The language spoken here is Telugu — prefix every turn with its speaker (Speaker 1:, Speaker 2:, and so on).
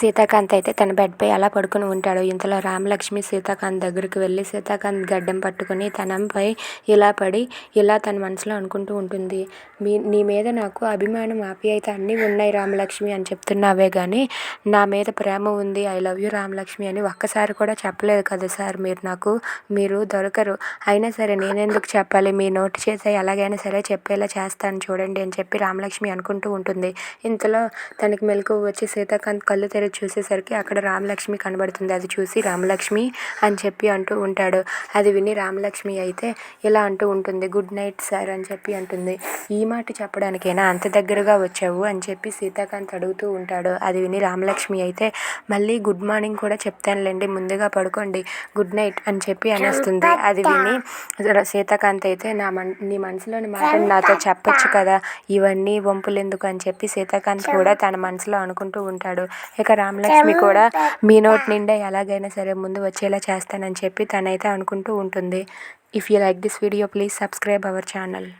Speaker 1: సీతాకాంత్ అయితే తన బెడ్పై అలా పడుకుని ఉంటాడు. ఇంతలో రామలక్ష్మి సీతాకాంత్ దగ్గరికి వెళ్ళి సీతాకాంత్ గడ్డం పట్టుకుని తనంపై ఇలా పడి ఇలా తన మనసులో అనుకుంటూ ఉంటుంది. మీ నీ మీద నాకు అభిమానం ఆప్యాయత అన్నీ ఉన్నాయి రామలక్ష్మి అని చెప్తున్నావే కానీ నా మీద ప్రేమ ఉంది. ఐ లవ్ యూ రామలక్ష్మి అని ఒక్కసారి కూడా చెప్పలేదు కదా సార్. మీరు నాకు మీరు దొరకరు. అయినా సరే నేనెందుకు చెప్పాలి? మీ నోటు చేత ఎలాగైనా సరే చెప్పేలా చేస్తాను చూడండి అని చెప్పి రామలక్ష్మి అనుకుంటూ ఉంటుంది. ఇంతలో తనకి మెలకు వచ్చి సీతాకాంత్ కళ్ళు తెరిచి చూసేసరికి అక్కడ రామలక్ష్మి కనబడుతుంది. అది చూసి రామలక్ష్మి అని చెప్పి అంటూ ఉంటాడు. అది విని రామలక్ష్మి అయితే ఇలా అంటూ ఉంటుంది. గుడ్ నైట్ సార్ అని చెప్పి అంటుంది. ఈ మాట చెప్పడానికైనా? అంత దగ్గరగా వచ్చావు అని చెప్పి సీతాకాంత్ అడుగుతూ ఉంటాడు. అది విని రామలక్ష్మి అయితే మళ్ళీ గుడ్ మార్నింగ్ కూడా చెప్తానులేండి. ముందుగా పడుకోండి. గుడ్ నైట్ అని చెప్పి అనేస్తుంది. అది విని సీతాకాంత్ అయితే నా మన్ నీ మనసులోని మాటలు నాతో చెప్పొచ్చు కదా. ఇవన్నీ వంపులు ఎందుకు అని చెప్పి సీతాకాంత్ కూడా తన మనసులో అనుకుంటూ ఉంటాడు. ఇక రామలక్ష్మి కూడా మీ నోటి నిండా ఎలాగైనా సరే ముందు వచ్చేలా చేస్తానని చెప్పి తనైతే అనుకుంటూ ఉంటుంది. If you like this video please subscribe our channel